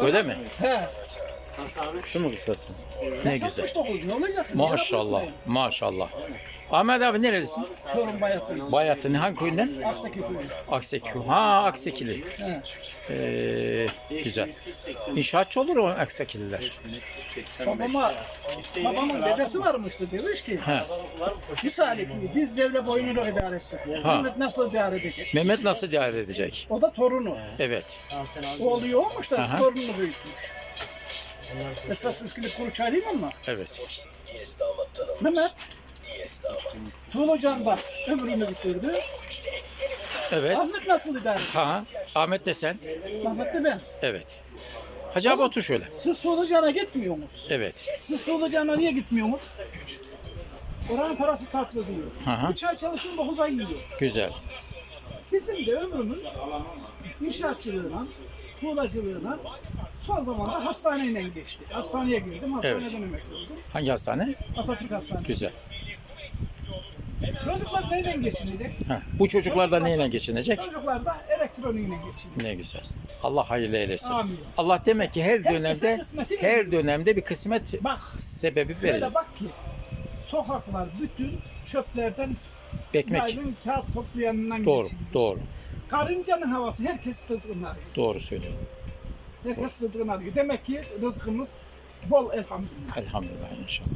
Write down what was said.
Öyle mi? He. Şu mu kısasın? Ne güzel. 69 ne olacak? Maşallah. Maşallah. Ahmet abi nerelisin? Çorum Bayatı. Bayat'ın hangi köyünden? Aksaki köyü. Akseki. Ha Aksekili. Ee, güzel. İnşaatçı olur o Aksekililer. Babama, babamın dedesi varmıştı demiş ki He. şu saliki biz devle boynunu idare ettik. Ha. Mehmet nasıl idare edecek? Mehmet nasıl değer edecek? O da torunu. Evet. Oğlu olmuş da Aha. torununu büyütmüş. Esas klip kuru çağırayım ama Evet. Mehmet Tuğlucan'da ömrünü bitirdi. Evet. Ahmet nasıl idare? Ha. Ahmet de sen. Ahmet de ben. Evet. Hacı abi otur şöyle. Siz Tuğlucan'a gitmiyor musunuz? Evet. Siz Tuğlucan'a niye gitmiyorsunuz? Oranın parası tatlı diyor. Aha. Üç ay çalışın 9 ay yiyor. Güzel. Bizim de ömrümüz inşaatçılığına, tuğlacılığına son zamanda hastaneyle geçti. Hastaneye girdim, hastaneden Evet. emekli oldum. Hangi hastane? Atatürk Hastanesi. Güzel. Çocuklar neyle geçinecek? Ha. Bu çocuklar da neyle geçinecek? Çocuklar da elektroniğine geçiniyor. Ne güzel. Allah hayırlı eylesin. Amin. Allah demek ki her dönemde her dönemde bir kısmet Bak, sebebi şöyle veriyor. bak ki sokaklar bütün çöplerden Ekmek. yaylın kağıt toplayanından Doğru, geçiniyor. doğru. Karıncanın havası herkes rızkını arıyor. Doğru söylüyor. Herkes rızkını arıyor. Demek ki rızkımız bol elhamdülillah. Elhamdülillah inşallah.